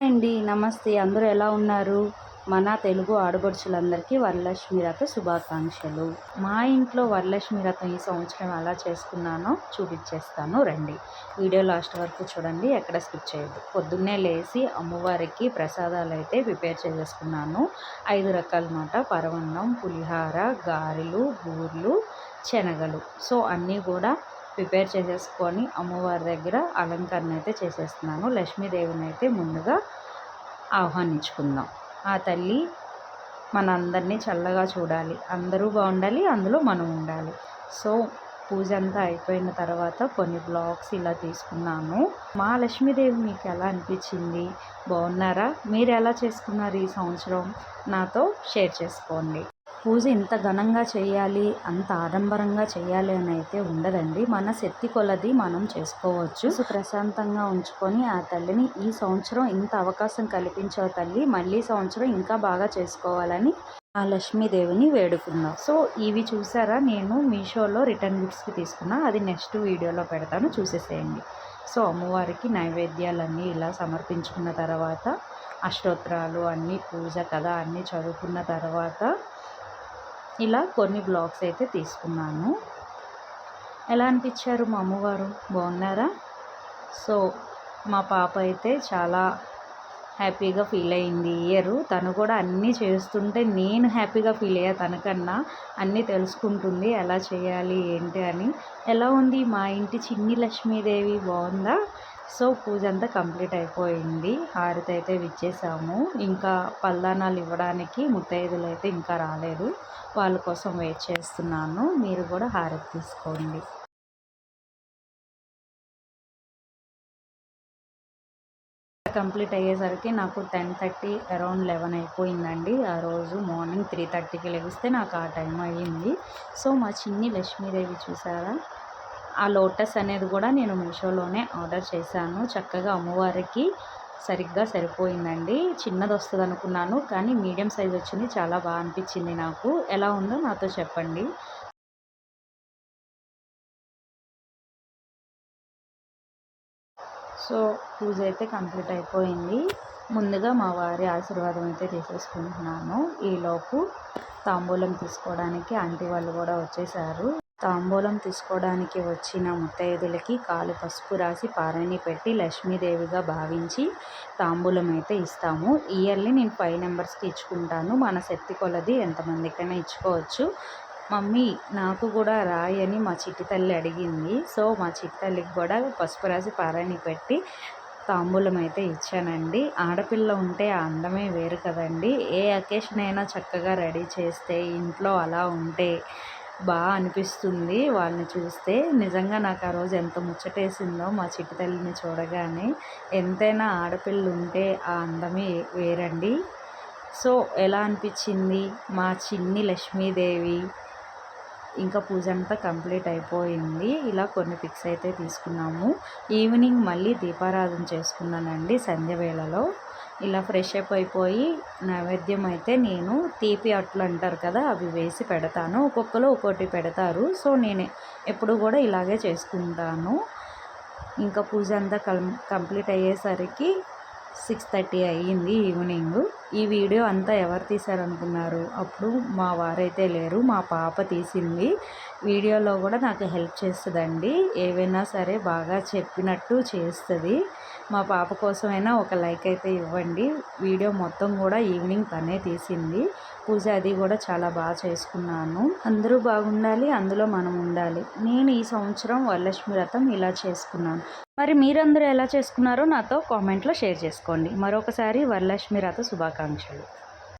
అండి నమస్తే. అందరూ ఎలా ఉన్నారు? మన తెలుగు ఆడపడుచులందరికీ వరలక్ష్మి రథ శుభాకాంక్షలు. మా ఇంట్లో వరలక్ష్మి రథం ఈ సంవత్సరం ఎలా చేసుకున్నానో చూపించేస్తాను. రండి. వీడియో లాస్ట్ వరకు చూడండి. ఎక్కడ స్కిప్ చేయదు పొద్దున్నే లేచి అమ్మవారికి ప్రసాదాలు అయితే ప్రిపేర్ చేసేసుకున్నాను. ఐదు రకాల మాట పరవన్నం పులిహార గారెలు బూర్లు శనగలు. సో అన్నీ కూడా ప్రిపేర్ చేసేసుకొని అమ్మవారి దగ్గర అలంకరణ అయితే చేసేస్తున్నాను. లక్ష్మీదేవిని అయితే ముందుగా ఆహ్వానించుకుందాం. ఆ తల్లి మనందరినీ చల్లగా చూడాలి. అందరూ బాగుండాలి అందులో మనం ఉండాలి. సో పూజ అంతా అయిపోయిన తర్వాత కొన్ని బ్లాగ్స్ ఇలా తీసుకున్నాను. మా లక్ష్మీదేవి మీకు ఎలా అనిపించింది? బాగున్నారా? మీరు ఎలా చేసుకున్నారు ఈ సంవత్సరం? నాతో షేర్ చేసుకోండి. పూజ ఇంత ఘనంగా చేయాలి అంత ఆడంబరంగా చేయాలి అని అయితే ఉండదండి. మన శక్తి కొలది మనం చేసుకోవచ్చు. ప్రశాంతంగా ఉంచుకొని ఆ తల్లిని ఈ సంవత్సరం ఇంత అవకాశం కల్పించే తల్లి మళ్ళీ సంవత్సరం ఇంకా బాగా చేసుకోవాలని ఆ లక్ష్మీదేవిని వేడుకుందాం. సో ఇవి చూసారా? నేను మీషోలో రిటర్న్ గిఫ్ట్స్కి తీసుకున్నా. అది నెక్స్ట్ వీడియోలో పెడతాను. చూసేసేయండి. సో అమ్మవారికి నైవేద్యాలన్నీ ఇలా సమర్పించుకున్న తర్వాత అష్టోత్తరాలు అన్నీ పూజ కథ అన్నీ చదువుకున్న తర్వాత ఇలా కొన్ని బ్లాగ్స్ అయితే తీసుకున్నాను. ఎలా అనిపించారు మా అమ్మగారు బాగున్నారా? సో మా పాప అయితే చాలా హ్యాపీగా ఫీల్ అయింది ఇయర్. తను కూడా అన్నీ చేస్తుంటే నేను హ్యాపీగా ఫీల్ అయ్యా. తనకన్నా అన్నీ తెలుసుకుంటుంది. ఎలా చేయాలి ఏంటి అని. ఎలా ఉంది మా ఇంటి చిన్ని లక్ష్మీదేవి? బాగుందా? సో పూజ అంతా కంప్లీట్ అయిపోయింది. హారతి అయితే విచ్చేసాము. ఇంకా పల్లానాలు ఇవ్వడానికి ముత్తైదులు అయితే ఇంకా రాలేదు. వాళ్ళ కోసం వెయిట్ చేస్తున్నాను. మీరు కూడా హారతి తీసుకోండి. కంప్లీట్ అయ్యేసరికి నాకు టెన్ థర్టీ అరౌండ్ లెవెన్ అయిపోయిందండి. ఆ రోజు మార్నింగ్ త్రీ థర్టీకి లెగిస్తే నాకు ఆ టైం అయ్యింది. సో మా చిన్ని లక్ష్మీదేవి చూసారా? ఆ లోటస్ అనేది కూడా నేను మీషోలోనే ఆర్డర్ చేశాను. చక్కగా అమ్మవారికి సరిగ్గా సరిపోయిందండి. చిన్నది వస్తుంది అనుకున్నాను కానీ మీడియం సైజ్ వచ్చింది చాలా బాగా అనిపించింది నాకు. ఎలా ఉందో నాతో చెప్పండి. సో పూజ అయితే కంప్లీట్ అయిపోయింది. ముందుగా మా వారి ఆశీర్వాదం అయితే తీసేసుకుంటున్నాను. ఈలోపు తాంబూలం తీసుకోవడానికి ఆంటీ వాళ్ళు కూడా వచ్చేసారు. తాంబూలం తీసుకోవడానికి వచ్చిన ముత్తైదులకి కాలు పసుపు రాసి పారాణి పెట్టి లక్ష్మీదేవిగా భావించి తాంబూలం అయితే ఇస్తాము ఇయర్లీ నేను ఫైవ్ నెంబర్స్కి ఇచ్చుకుంటాను. మన శక్తి కొలది ఎంతమందికైనా ఇచ్చుకోవచ్చు. మమ్మీ నాకు కూడా రాయి అని మా చిట్టి తల్లి అడిగింది. సో మా చిట్టి తల్లికి కూడా పసుపు రాసి పారాణి పెట్టి తాంబూలం అయితే ఇచ్చానండి. ఆడపిల్ల ఉంటే ఆ అందమే వేరు కదండి. ఏ అకేషన్ అయినా చక్కగా రెడీ చేస్తే ఇంట్లో అలా ఉంటే బాగా అనిపిస్తుంది వాళ్ళని చూస్తే. నిజంగా నాకు ఆ రోజు ఎంత ముచ్చటేసిందో మా చిట్టి తల్లిని చూడగానే ఎంతైనా ఆడపిల్ల ఉంటే ఆ అందమే వేరండి. సో ఎలా అనిపించింది? మా చిన్ని లక్ష్మీదేవి ఇంకా పూజ అంతా కంప్లీట్ అయిపోయింది. ఇలా కొన్ని పిక్స్ అయితే తీసుకున్నాము. ఈవినింగ్ మళ్ళీ దీపారాధన చేసుకున్నానండి సంధ్య వేళలో ఇలా ఫ్రెష్ అప్ అయిపోయి నైవేద్యం అయితే నేను తీపి అట్లు అంటారు కదా అవి వేసి పెడతాను. ఒక్కొక్కరు ఒక్కొక్కటి పెడతారు. సో నేను ఎప్పుడు కూడా ఇలాగే చేసుకుంటాను. ఇంకా పూజ అంతా కంప్లీట్ అయ్యేసరికి సిక్స్ థర్టీ అయ్యింది ఈవినింగ్. ఈ వీడియో అంతా ఎవరు తీశారనుకున్నారు? అప్పుడు మా వారైతే లేరు మా పాప తీసింది. వీడియోలో కూడా నాకు హెల్ప్ చేస్తుందండి. ఏవైనా సరే బాగా చెప్పినట్టు చేస్తుంది. మా పాప కోసమైనా ఒక లైక్ అయితే ఇవ్వండి. వీడియో మొత్తం కూడా ఈవినింగ్ తనే తీసింది. పూజ అది కూడా చాలా బాగా చేసుకున్నాను. అందరూ బాగుండాలి అందులో మనం ఉండాలి. నేను ఈ సంవత్సరం వరలక్ష్మి వ్రతం ఇలా చేసుకున్నాను. మరి మీరందరూ ఎలా చేసుకున్నారో నాతో కామెంట్లో షేర్ చేసుకోండి. మరొకసారి వరలక్ష్మి వ్రత శుభాకాంక్షలు.